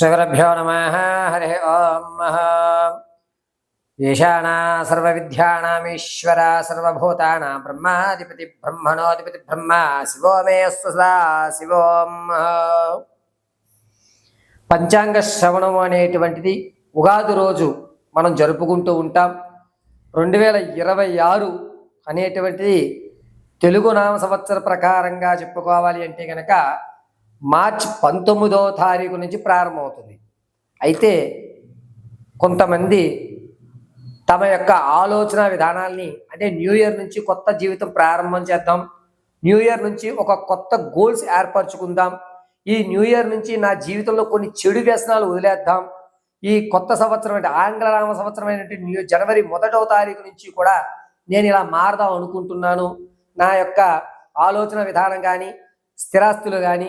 శ్రీగురభ్యో నమ. హరి ఓం ఈశానా సర్వవిద్యానామీశ్వర సర్వభూతానాం బ్రహ్మాధిపతి బ్రహ్మణోధిపతి బ్రహ్మ. శివో మే సదా. శివోం పంచాంగ శ్రవణం అనేటువంటిది ఉగాది రోజు మనం జరుపుకుంటూ ఉంటాం. రెండు వేల ఇరవై ఆరు అనేటువంటిది తెలుగు నామ సంవత్సర ప్రకారంగా చెప్పుకోవాలి అంటే కనుక మార్చ్ పంతొమ్మిదో తారీఖు నుంచి ప్రారంభమవుతుంది. అయితే కొంతమంది తమ యొక్క ఆలోచన విధానాల్ని అంటే న్యూ ఇయర్ నుంచి కొత్త జీవితం ప్రారంభం చేద్దాం న్యూ ఇయర్ నుంచి ఒక కొత్త గోల్స్ ఏర్పరచుకుందాం ఈ న్యూ ఇయర్ నుంచి నా జీవితంలో కొన్ని చెడు వ్యసనాలు వదిలేద్దాం ఈ కొత్త సంవత్సరం అంటే ఆంగ్ల రామ సంవత్సరం అయినటువంటి న్యూ జనవరి మొదటవ తారీఖు నుంచి కూడా నేను ఇలా మారదాం అనుకుంటున్నాను. నా యొక్క ఆలోచన విధానం కానీ స్థిరాస్తులు కానీ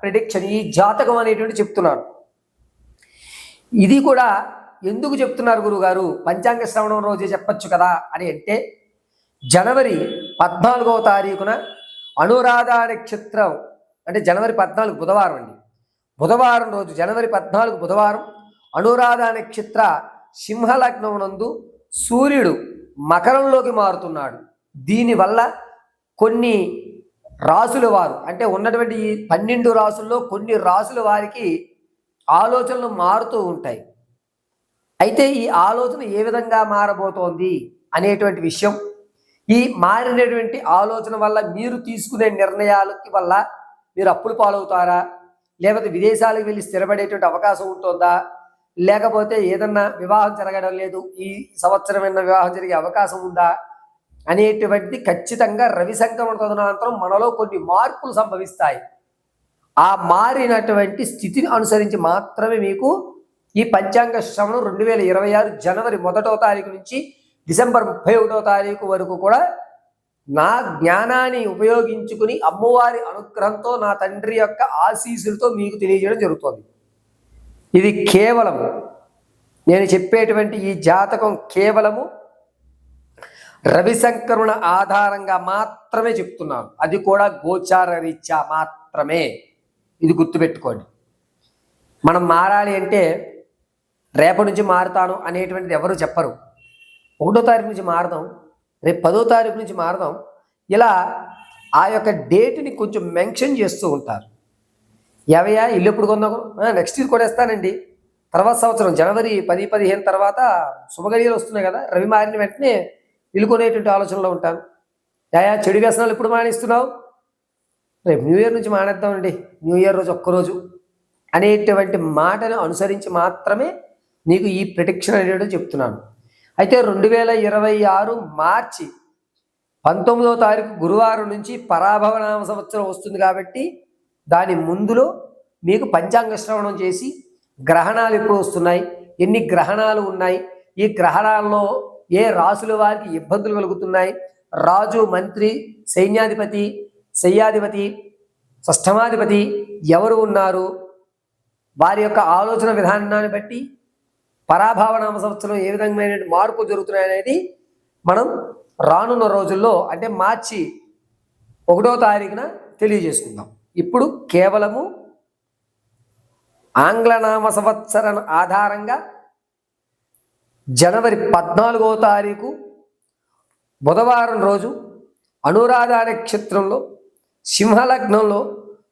ప్రిడిక్షన్ ఈ జాతకం అనేటువంటి చెప్తున్నారు. ఇది కూడా ఎందుకు చెప్తున్నారు గురుగారు? పంచాంగ శ్రవణం రోజే చెప్పొచ్చు కదా అని అంటే జనవరి పద్నాలుగవ తారీఖున అనురాధ నక్షత్రం అంటే జనవరి పద్నాలుగు బుధవారం అండి. బుధవారం రోజు జనవరి పద్నాలుగు బుధవారం అనురాధ నక్షత్ర సింహలగ్నం నందు సూర్యుడు మకరంలోకి మారుతున్నాడు. దీనివల్ల కొన్ని రాసుల వారు. అంటే ఉన్నటువంటి ఈ పన్నెండు రాసుల్లో కొన్ని రాసుల వారికి ఆలోచనలు మారుతూ ఉంటాయి. అయితే ఈ ఆలోచన ఏ విధంగా మారబోతోంది అనేటువంటి విషయం ఈ మారినటువంటి ఆలోచన వల్ల మీరు తీసుకునే నిర్ణయాలకి వల్ల మీరు అప్పులు పాలవుతారా? లేకపోతే విదేశాలకు వెళ్ళి స్థిరపడేటువంటి అవకాశం ఉంటుందా? లేకపోతే ఏదన్నా వివాహం జరగడం లేదు ఈ సంవత్సరం వివాహం జరిగే అవకాశం ఉందా? అనేటువంటిది ఖచ్చితంగా రవి సంక్రమణ తదనంతరం మనలో కొన్ని మార్పులు సంభవిస్తాయి. ఆ మారినటువంటి స్థితిని అనుసరించి మాత్రమే మీకు ఈ పంచాంగ శ్రవణం రెండు వేల ఇరవై ఆరు జనవరి మొదటో తారీఖు నుంచి డిసెంబర్ ముప్పై ఒకటో తారీఖు వరకు కూడా నా జ్ఞానాన్ని ఉపయోగించుకుని అమ్మవారి అనుగ్రహంతో నా తండ్రి యొక్క ఆశీస్సులతో మీకు తెలియజేయడం జరుగుతుంది. ఇది కేవలము. నేను చెప్పేటువంటి ఈ జాతకం కేవలము రవి ఆధారంగా మాత్రమే చెప్తున్నాను. అది కూడా గోచార రీత్యా మాత్రమే. ఇది గుర్తుపెట్టుకోండి. మనం మారాలి అంటే రేపటి నుంచి మారుతాను అనేటువంటిది ఎవరు చెప్పరు. ఒకటో తారీఖు నుంచి మారదాం రేపు పదో తారీఖు నుంచి మారదాం. ఇలా ఆ యొక్క డేట్ని కొంచెం మెన్షన్ చేస్తూ ఉంటారు. ఎవయా ఇల్లు ఎప్పుడు కొందాం నెక్స్ట్ ఇయర్ కూడా ఇస్తానండి తర్వాత సంవత్సరం జనవరి పది పదిహేను తర్వాత శుభగడియలు వస్తున్నాయి కదా రవి మారిన వెంటనే ఇల్లుకునేటువంటి ఆలోచనలో ఉంటాను యాయా చెడు వ్యసనాలు ఎప్పుడు మానేస్తున్నావు? రేపు న్యూ ఇయర్ నుంచి మానేద్దామండి. న్యూ ఇయర్ రోజు ఒక్కరోజు అనేటువంటి మాటను అనుసరించి మాత్రమే నీకు ఈ ప్రిడిక్షన్ అనేది చెప్తున్నాను. అయితే రెండు వేల ఇరవై ఆరు మార్చి పంతొమ్మిదవ తారీఖు గురువారం నుంచి పరాభవనామ సంవత్సరం వస్తుంది కాబట్టి దాని ముందులో మీకు పంచాంగ శ్రవణం చేసి గ్రహణాలు ఎప్పుడు వస్తున్నాయి? ఎన్ని గ్రహణాలు ఉన్నాయి? ఈ గ్రహణాల్లో ఏ రాసుల వారికి ఇబ్బందులు కలుగుతున్నాయి? రాజు మంత్రి సైన్యాధిపతి శయ్యాధిపతి షష్టమాధిపతి ఎవరు ఉన్నారు? వారి యొక్క ఆలోచన విధానాన్ని బట్టి పరాభావనామ సంవత్సరం ఏ విధమైన మార్పులు జరుగుతున్నాయి అనేది మనం రానున్న రోజుల్లో అంటే మార్చి ఒకటో తారీఖున తెలియజేసుకుందాం. ఇప్పుడు కేవలము ఆంగ్లనామ సంవత్సరం ఆధారంగా జనవరి పద్నాలుగో తారీఖు బుధవారం రోజు అనురాధ నక్షత్రంలో సింహలగ్నంలో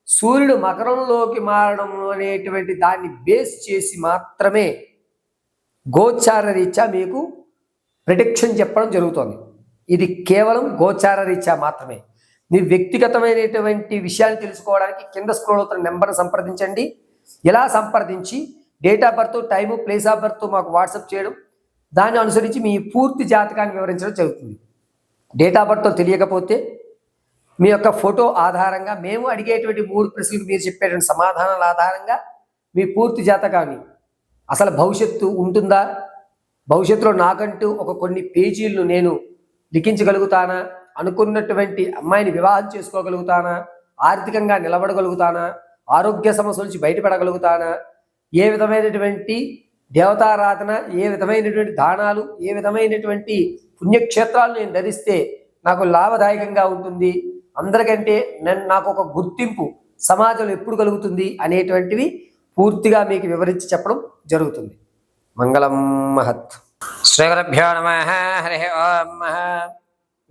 సూర్యుడు మకరంలోకి మారడం అనేటువంటి దాన్ని బేస్ చేసి మాత్రమే గోచార రీత్యా మీకు ప్రిడిక్షన్ చెప్పడం జరుగుతుంది. ఇది కేవలం గోచార రీత్యా మాత్రమే. మీ వ్యక్తిగతమైనటువంటి విషయాన్ని తెలుసుకోవడానికి కింద స్క్రోల్ అవుతున్న నెంబర్ను సంప్రదించండి. ఇలా సంప్రదించి date of birth time place of birth మాకు వాట్సాప్ చేయడం. దాన్ని అనుసరించి మీ పూర్తి జాతకాన్ని వివరించడం జరుగుతుంది. డేట్ ఆఫ్ బర్త్ తెలియకపోతే మీ యొక్క ఫోటో ఆధారంగా మేము అడిగేటువంటి మూడు ప్రశ్నలకు మీరు చెప్పేటువంటి సమాధానాల ఆధారంగా మీ పూర్తి జాతకాన్ని అసలు భవిష్యత్తు ఉంటుందా? భవిష్యత్తులో నాకంటూ ఒక కొన్ని పేజీలను నేను లిఖించగలుగుతానా? అనుకున్నటువంటి అమ్మాయిని వివాహం చేసుకోగలుగుతానా? ఆర్థికంగా నిలబడగలుగుతానా? ఆరోగ్య సమస్యల నుంచి బయటపడగలుగుతానా? ఏ విధమైనటువంటి దేవతారాధన ఏ విధమైనటువంటి దానాలు ఏ విధమైనటువంటి పుణ్యక్షేత్రాలు నేను ధరిస్తే నాకు లాభదాయకంగా ఉంటుంది? అందరికంటే నన్ను నాకు ఒక గుర్తింపు సమాజంలో ఎప్పుడు కలుగుతుంది అనేటువంటివి పూర్తిగా మీకు వివరించి చెప్పడం జరుగుతుంది. మంగళం మహత్. శ్రీగురుభ్యో నమ హరి ఓం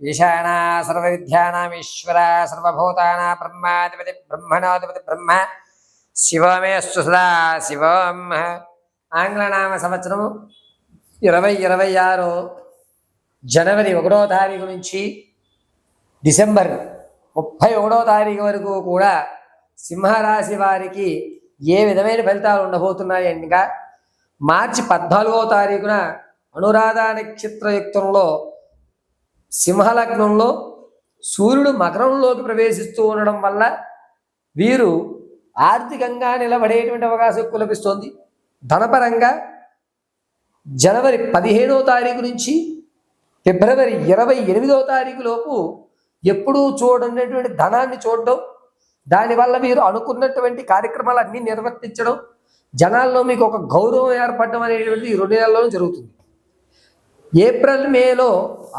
ఈశానా సర్వ విద్యానామీశ్వర సర్వభూతానా బ్రహ్మాధిపతి బ్రహ్మణాధిపతి బ్రహ్మ. శివమేస్తు సదా శివం ఆంగ్లనామ సంవత్సరం ఇరవై ఇరవై ఆరు జనవరి ఒకటో తారీఖు నుంచి డిసెంబర్ ముప్పై ఒకటో తారీఖు వరకు కూడా సింహరాశి వారికి ఏ విధమైన ఫలితాలు ఉండబోతున్నాయి మార్చి పద్నాలుగో తారీఖున అనురాధ నక్షత్రయుక్తంలో సింహలగ్నంలో సూర్యుడు మకరంలోకి ప్రవేశిస్తూ ఉండడం వల్ల వీరు ఆర్థికంగా నిలబడేటువంటి అవకాశం ఎక్కువ లభిస్తోంది ధనపరంగా జనవరి పదిహేనో తారీఖు నుంచి ఫిబ్రవరి ఇరవై ఎనిమిదో తారీఖు లోపు ఎప్పుడూ చూడనటువంటి ధనాన్ని చూడడం దానివల్ల మీరు అనుకున్నటువంటి కార్యక్రమాలు అన్నీ నిర్వర్తించడం జనాల్లో మీకు ఒక గౌరవం ఏర్పడడం అనేటువంటి ఈ రెండు నెలల్లో జరుగుతుంది. ఏప్రిల్ మేలో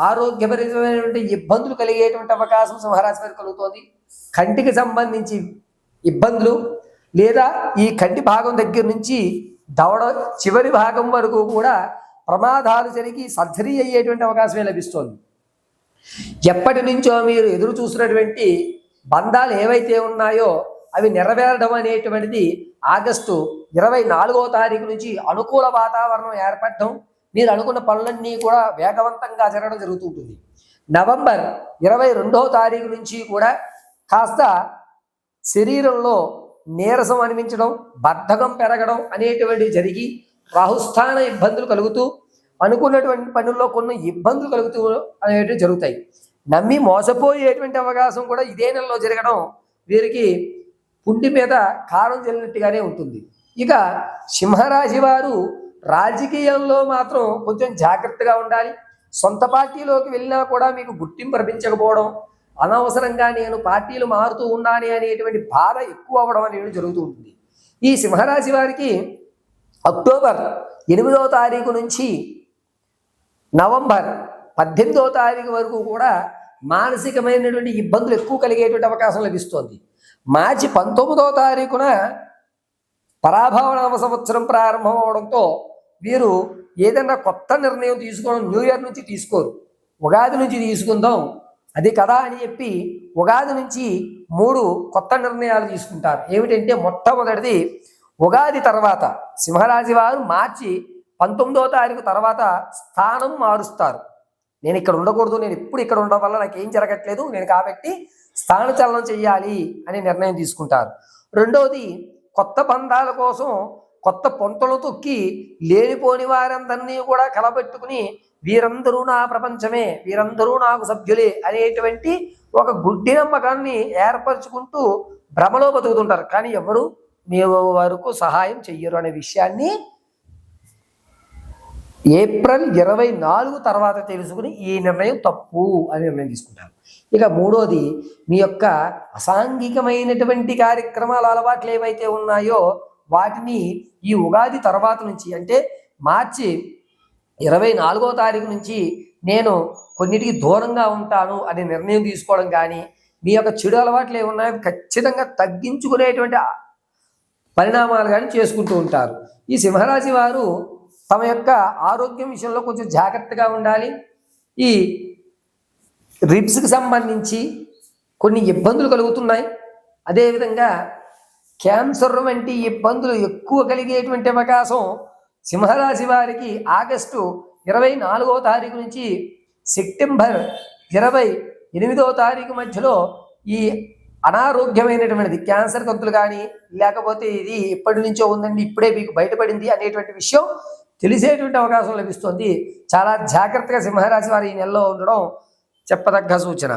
ఆరోగ్యపరితమైనటువంటి ఇబ్బందులు కలిగేటువంటి అవకాశం సింహరాశి వారికి కలుగుతోంది. కంటికి సంబంధించి ఇబ్బందులు లేదా ఈ కంటి భాగం దగ్గర నుంచి దవడ చివరి భాగం వరకు కూడా ప్రమాదాలు జరిగి సర్జరీ అయ్యేటువంటి అవకాశమే లభిస్తోంది. ఎప్పటి నుంచో మీరు ఎదురు చూసినటువంటి బంధాలు ఏవైతే ఉన్నాయో అవి నెరవేరడం అనేటువంటిది ఆగస్టు ఇరవై నాలుగో తారీఖు నుంచి అనుకూల వాతావరణం ఏర్పడడం మీరు అనుకున్న పనులన్నీ కూడా వేగవంతంగా జరగడం జరుగుతుంటుంది. నవంబర్ ఇరవై రెండవ తారీఖు నుంచి కూడా కాస్త శరీరంలో నీరసం అనిపించడం బద్ధకం పెరగడం అనేటువంటివి జరిగి రాహుస్థాన ఇబ్బందులు కలుగుతూ అనుకున్నటువంటి పనుల్లో కొన్ని ఇబ్బందులు కలుగుతూ అనేటివి జరుగుతాయి. నమ్మి మోసపోయేటువంటి అవకాశం కూడా ఇదే నెలలో జరగడం వీరికి పుండి మీద కారం చల్లినట్టుగానే ఉంటుంది. ఇక సింహరాశి వారు రాజకీయంలో మాత్రం కొంచెం జాగ్రత్తగా ఉండాలి. సొంత పార్టీలోకి వెళ్ళినా కూడా మీకు గుర్తింపు లభించకపోవడం అనవసరంగా నేను పార్టీలు మారుతూ ఉన్నానే అనేటువంటి బాధ ఎక్కువ అవ్వడం అనేది జరుగుతూ ఉంటుంది. ఈ సింహరాశి వారికి అక్టోబర్ ఎనిమిదవ తారీఖు నుంచి నవంబర్ పద్దెనిమిదవ తారీఖు వరకు కూడా మానసికమైనటువంటి ఇబ్బందులు ఎక్కువ కలిగేటువంటి అవకాశం లభిస్తోంది. మార్చి పంతొమ్మిదవ తారీఖున పరాభవ నవ సంవత్సరం ప్రారంభం అవడంతో వీరు ఏదైనా కొత్త నిర్ణయం తీసుకోవడం న్యూ ఇయర్ నుంచి తీసుకోరు. ఉగాది నుంచి తీసుకుందాం అది కదా అని చెప్పి ఉగాది నుంచి మూడు కొత్త నిర్ణయాలు తీసుకుంటారు. ఏమిటంటే మొట్టమొదటిది ఉగాది తర్వాత సింహరాశి వారు మార్చి పంతొమ్మిదవ తారీఖు తర్వాత స్థానం మారుస్తారు. నేను ఇక్కడ ఉండకూడదు నేను ఎప్పుడు ఇక్కడ ఉండడం వల్ల నాకు ఏం జరగట్లేదు నేను కాబట్టి స్థానచలనం చేయాలి అనే నిర్ణయం తీసుకుంటారు. రెండవది కొత్త బంధాల కోసం కొత్త పొంతలు తొక్కి లేనిపోని వారందరినీ కూడా కలబెట్టుకుని వీరందరూ నా ప్రపంచమే వీరందరూ నాకు సభ్యులే అనేటువంటి ఒక గుడ్డి నమ్మకాన్ని ఏర్పరచుకుంటూ భ్రమలో బతుకుతుంటారు. కానీ ఎవరు? మీ వరకు సహాయం చెయ్యరు అనే విషయాన్ని ఏప్రిల్ ఇరవై నాలుగు తర్వాత తెలుసుకుని ఈ నిర్ణయం తప్పు అని నిర్ణయం తీసుకుంటారు. ఇక మూడోది మీ యొక్క అసాంఘికమైనటువంటి కార్యక్రమాల అలవాట్లు ఏవైతే ఉన్నాయో వాటిని ఈ ఉగాది తర్వాత నుంచి అంటే మార్చి ఇరవై నాలుగో తారీఖు నుంచి నేను కొన్నిటికి దూరంగా ఉంటాను అనే నిర్ణయం తీసుకోవడం కానీ మీ యొక్క చెడు అలవాట్లు ఏమున్నాయో ఖచ్చితంగా తగ్గించుకునేటువంటి పరిణామాలు కానీ చేసుకుంటూ ఉంటారు. ఈ సింహరాశి వారు తమ యొక్క ఆరోగ్యం విషయంలో కొంచెం జాగ్రత్తగా ఉండాలి. ఈ రిబ్స్కి సంబంధించి కొన్ని ఇబ్బందులు కలుగుతున్నాయి. అదేవిధంగా క్యాన్సర్ వంటి ఇబ్బందులు ఎక్కువ కలిగేటువంటి అవకాశం సింహరాశి వారికి ఆగస్టు ఇరవై నాలుగవ తారీఖు నుంచి సెప్టెంబర్ ఇరవై ఎనిమిదో తారీఖు మధ్యలో ఈ అనారోగ్యమైనటువంటిది క్యాన్సర్ కంతులు కానీ లేకపోతే ఇది ఎప్పటి నుంచో ఉందండి ఇప్పుడే మీకు బయటపడింది అనేటువంటి విషయం తెలిసేటువంటి అవకాశం లభిస్తుంది. చాలా జాగ్రత్తగా సింహరాశి వారు ఈ నెలలో ఉండడం చెప్పదగ్గ సూచన.